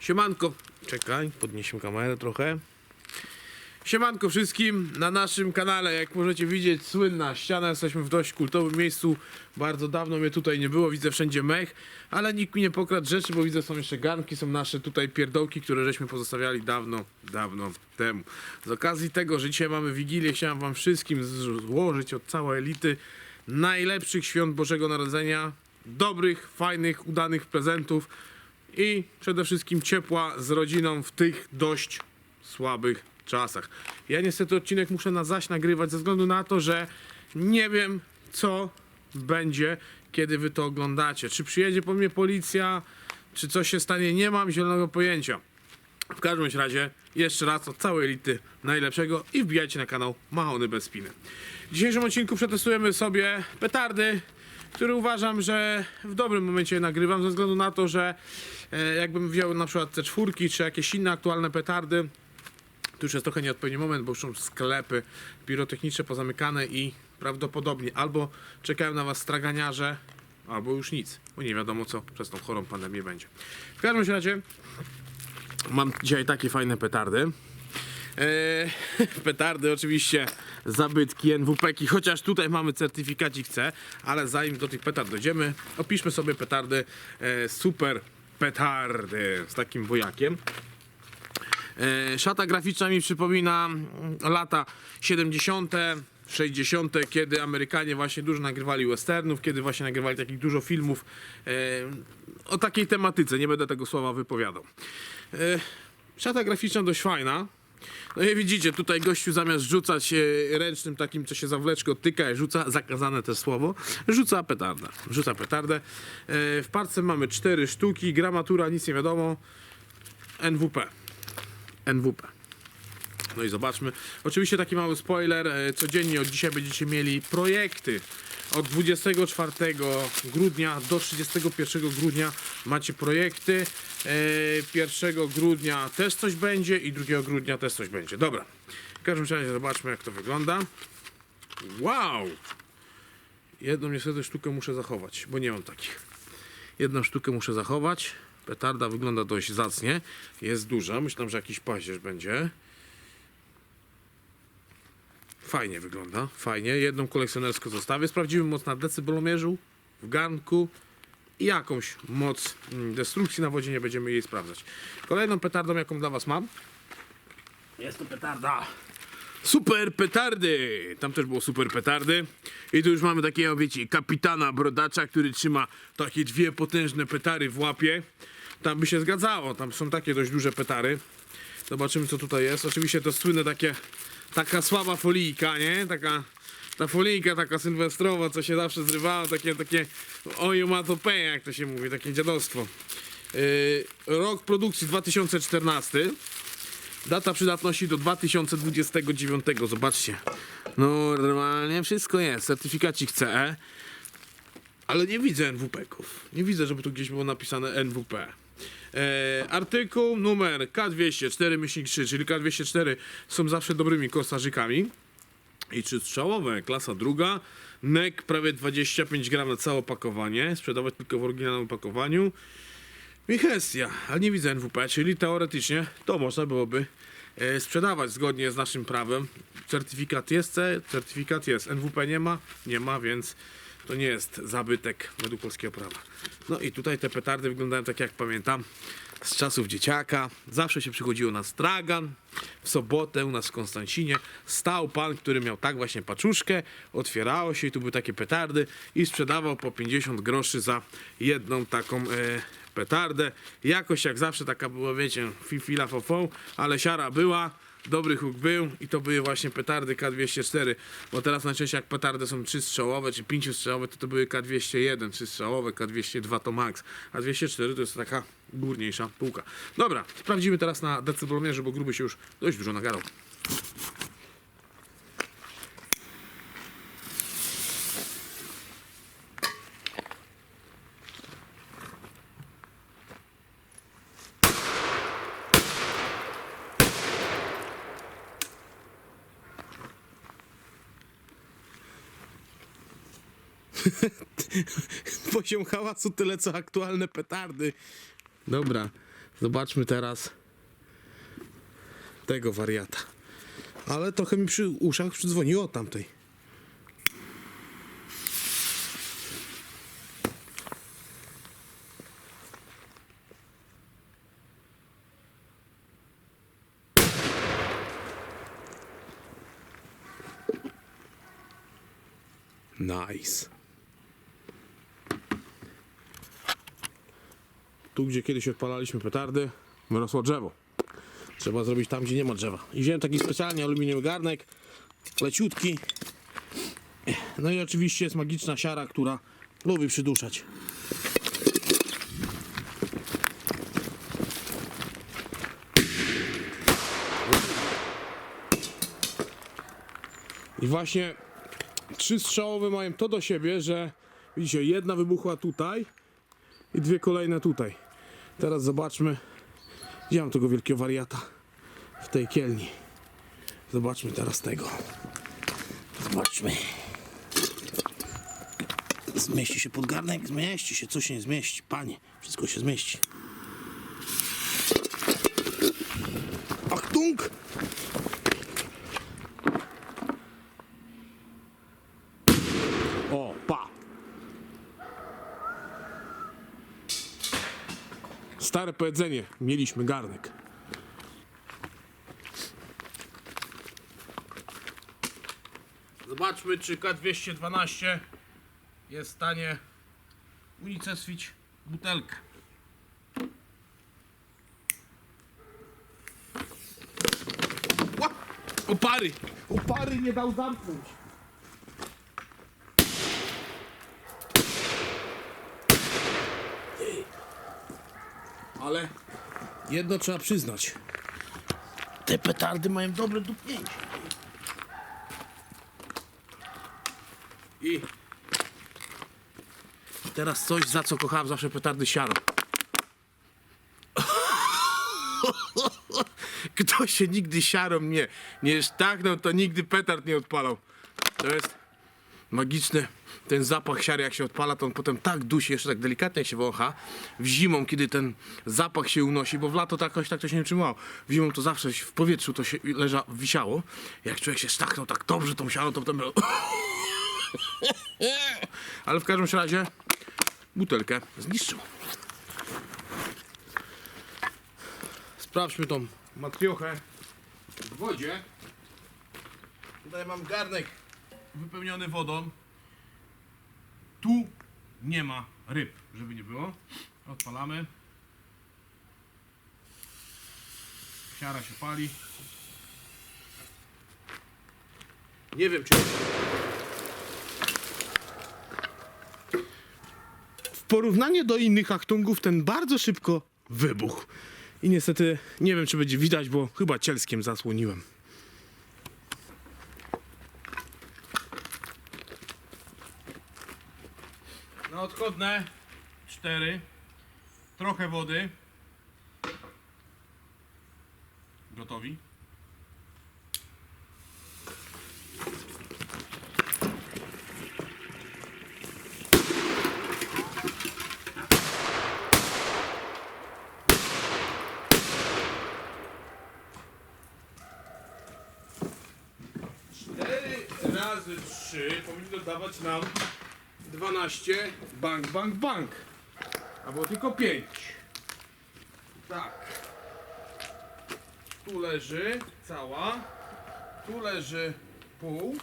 Siemanko, czekaj, podniesiemy kamerę trochę. Siemanko wszystkim, na naszym kanale, jak możecie widzieć, słynna ściana, jesteśmy w dość kultowym miejscu, bardzo dawno mnie tutaj nie było, widzę wszędzie mech, ale nikt mi nie pokradł rzeczy, bo widzę są jeszcze garnki, są nasze tutaj pierdołki, które żeśmy pozostawiali dawno, dawno temu. Z okazji tego, że dzisiaj mamy Wigilię, chciałem wam wszystkim złożyć od całej elity najlepszych świąt Bożego Narodzenia, dobrych, fajnych, udanych prezentów i przede wszystkim ciepła z rodziną w tych dość słabych czasach. Ja niestety odcinek muszę na zaś nagrywać ze względu na to, że nie wiem co będzie, kiedy wy to oglądacie. Czy przyjedzie po mnie policja, czy coś się stanie, nie mam zielonego pojęcia. W każdym razie, jeszcze raz od całej elity najlepszego i wbijajcie na kanał Mahony bez spiny. W dzisiejszym odcinku przetestujemy sobie petardy, które uważam, że w dobrym momencie nagrywam, ze względu na to, że e, jakbym wziął na przykład te czwórki, czy jakieś inne aktualne petardy, to już jest trochę nieodpowiedni moment, bo już są sklepy pirotechniczne pozamykane i prawdopodobnie albo czekają na was straganiarze, albo już nic, bo nie wiadomo co przez tą chorą pandemię będzie. W każdym razie mam dzisiaj takie fajne petardy. Eee, petardy oczywiście zabytki NWP-ki, chociaż tutaj mamy certyfikacik C, ale zanim do tych petard dojdziemy, opiszmy sobie petardy e, super petardy z takim wojakiem. E, Szata graficzna mi przypomina mm, lata 70., 60., kiedy Amerykanie właśnie dużo nagrywali westernów, kiedy właśnie nagrywali takich dużo filmów e, o takiej tematyce. Nie będę tego słowa wypowiadał. E, Szata graficzna dość fajna. No i widzicie, tutaj gościu zamiast rzucać e, ręcznym takim, co się za wleczkę odtyka i rzuca, zakazane to słowo, rzuca petardę. Rzuca petardę. E, W parce mamy cztery sztuki, gramatura, nic nie wiadomo. NWP. NWP. No i zobaczmy. Oczywiście taki mały spoiler. e, Codziennie od dzisiaj będziecie mieli projekty. Od 24 grudnia do 31 grudnia macie projekty. E, 1 grudnia też coś będzie i 2 grudnia też coś będzie. Dobra. W każdym razie zobaczmy jak to wygląda. Wow! Jedną niestety sztukę muszę zachować, bo nie mam takich. Jedną sztukę muszę zachować. Petarda wygląda dość zacnie. Jest duża. Myślałem, że jakiś paździerz będzie. Fajnie wygląda. Fajnie. Jedną kolekcjonerską zostawię. Sprawdzimy moc na decybelomierzu, w garnku i jakąś moc mm, destrukcji na wodzie. Nie będziemy jej sprawdzać. Kolejną petardą, jaką dla Was mam, jest to petarda. Super petardy! Tam też było super petardy. I tu już mamy takiego, wiecie, kapitana brodacza, który trzyma takie dwie potężne petary w łapie. Tam by się zgadzało, tam są takie dość duże petary. Zobaczymy, co tutaj jest. Oczywiście to słynne takie, taka słaba folijka, nie? Taka, ta folijka taka sylwestrowa, co się zawsze zrywało, takie, takie ojomatopeje, jak to się mówi, takie dziadostwo. Yy, rok produkcji 2014. Data przydatności do 2029. Zobaczcie. Normalnie wszystko jest. Certyfikacik CE. Ale nie widzę NWP-ków. Nie widzę, żeby tu gdzieś było napisane NWP. E, artykuł numer K204-3, czyli K204 są zawsze dobrymi korsarzykami. I trzy strzałowe, klasa druga. NEK prawie 25 gram na całe opakowanie. Sprzedawać tylko w oryginalnym opakowaniu. Michestia, ale nie widzę NWP, czyli teoretycznie to można byłoby e, sprzedawać zgodnie z naszym prawem. Certyfikat jest C, certyfikat jest. NWP nie ma, nie ma, więc to nie jest zabytek według polskiego prawa. No i tutaj te petardy wyglądają tak jak pamiętam z czasów dzieciaka. Zawsze się przychodziło na stragan. W sobotę u nas w Konstancinie stał pan, który miał tak właśnie paczuszkę, otwierało się i tu były takie petardy i sprzedawał po 50 groszy za jedną taką e, petardę. Jakość jak zawsze taka była, wiecie, fifila fofą, ale siara była. Dobry huk był i to były właśnie petardy K204, bo teraz najczęściej jak petardy są 3 strzałowe czy 5 strzałowe, to to były K201, 3 strzałowe, K202 to max, a 204 to jest taka górniejsza półka. Dobra, sprawdzimy teraz na decybelomierze, bo gruby się już dość dużo nagarał. Poziom hałasu tyle co aktualne petardy. Dobra. Zobaczmy teraz tego wariata. Ale trochę mi przy uszach przydzwoniło od tamtej. Nice. Tu, gdzie kiedyś odpalaliśmy petardy, wyrosło drzewo. Trzeba zrobić tam, gdzie nie ma drzewa. I wziąłem taki specjalnie aluminiowy garnek, leciutki. No i oczywiście jest magiczna siara, która lubi przyduszać. I właśnie trzy strzałowe mają to do siebie, że widzicie, jedna wybuchła tutaj i dwie kolejne tutaj. Teraz zobaczmy, gdzie mam tego wielkiego wariata w tej kielni. Zobaczmy teraz tego. Zobaczmy. Zmieści się pod garnek? Zmieści się, co się nie zmieści? Panie, wszystko się zmieści. Stare powiedzenie, mieliśmy garnek. Zobaczmy, czy K212 jest w stanie unicestwić butelkę. Ła! Opary! Opary nie dał zamknąć. Ale jedno trzeba przyznać. Te petardy mają dobre dupnięcie. I teraz coś, za co kochałem zawsze petardy siano. Kto się nigdy siarą nie, nie sztachnął, to nigdy petard nie odpalał. To jest magiczny ten zapach siary jak się odpala, to on potem tak dusi, jeszcze tak delikatnie się wącha. W zimą, kiedy ten zapach się unosi, bo w lato tak jakoś tak to się nie trzymało. W zimą to zawsze w powietrzu to się leża, wisiało. Jak człowiek się stachnął tak dobrze tą siarą, to potem było... Ale w każdym razie butelkę zniszczył. Sprawdźmy tą matriochę w wodzie. Tutaj mam garnek wypełniony wodą. Tu nie ma ryb, żeby nie było. Odpalamy. Siara się pali. Nie wiem czy... W porównaniu do innych achtungów ten bardzo szybko wybuchł. I niestety nie wiem czy będzie widać, bo chyba cielskiem zasłoniłem. Na odchodne cztery. Trochę wody. Gotowi. Cztery razy trzy powinno dawać nam 12 bank, bank, bank. Albo tylko 5. Tak. Tu leży cała. Tu leży pół.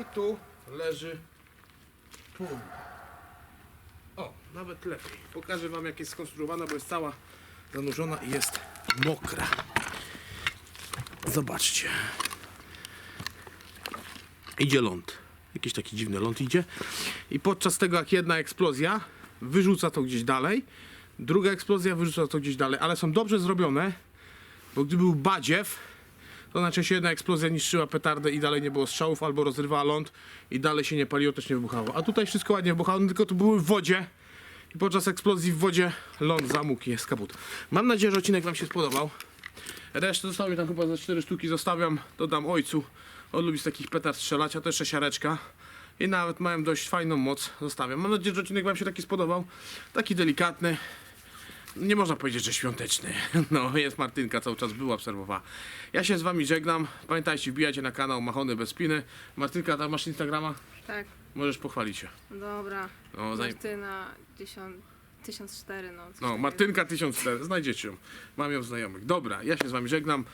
I tu leży pół. O, nawet lepiej. Pokażę wam jak jest skonstruowana, bo jest cała zanurzona i jest mokra. Zobaczcie. Idzie ląd. Jakiś taki dziwny ląd idzie. I podczas tego, jak jedna eksplozja wyrzuca to gdzieś dalej, druga eksplozja wyrzuca to gdzieś dalej, ale są dobrze zrobione, bo gdy był badziew, to najczęściej jedna eksplozja niszczyła petardę i dalej nie było strzałów, albo rozrywała ląd i dalej się nie paliło, też nie wybuchało. A tutaj wszystko ładnie wybuchało, no tylko to były w wodzie i podczas eksplozji w wodzie ląd zamógł i jest kaput. Mam nadzieję, że odcinek wam się spodobał. Resztę zostawiam tam chyba za 4 sztuki zostawiam, dodam ojcu. On lubi z takich petard strzelać, a to jeszcze siareczka. I nawet mają dość fajną moc, zostawiam. Mam nadzieję, że odcinek wam się taki spodobał. Taki delikatny. nie można powiedzieć, że świąteczny. No, jest Martynka, cały czas była, obserwowała. Ja się z wami żegnam. Pamiętajcie, wbijajcie na kanał Machony bez spiny. Martynka, tam masz Instagrama? Tak, Możesz pochwalić się. dobra. No, zaj... Martyna 1000, 1004, no. no. Martynka 1004, znajdziecie ją. Mam ją w znajomych. Dobra, ja się z wami żegnam.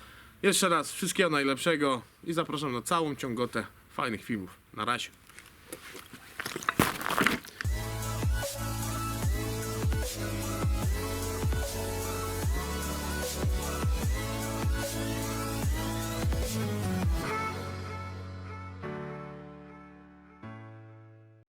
Jeszcze raz wszystkiego najlepszego i zapraszam na całą ciągotę fajnych filmów. Na razie.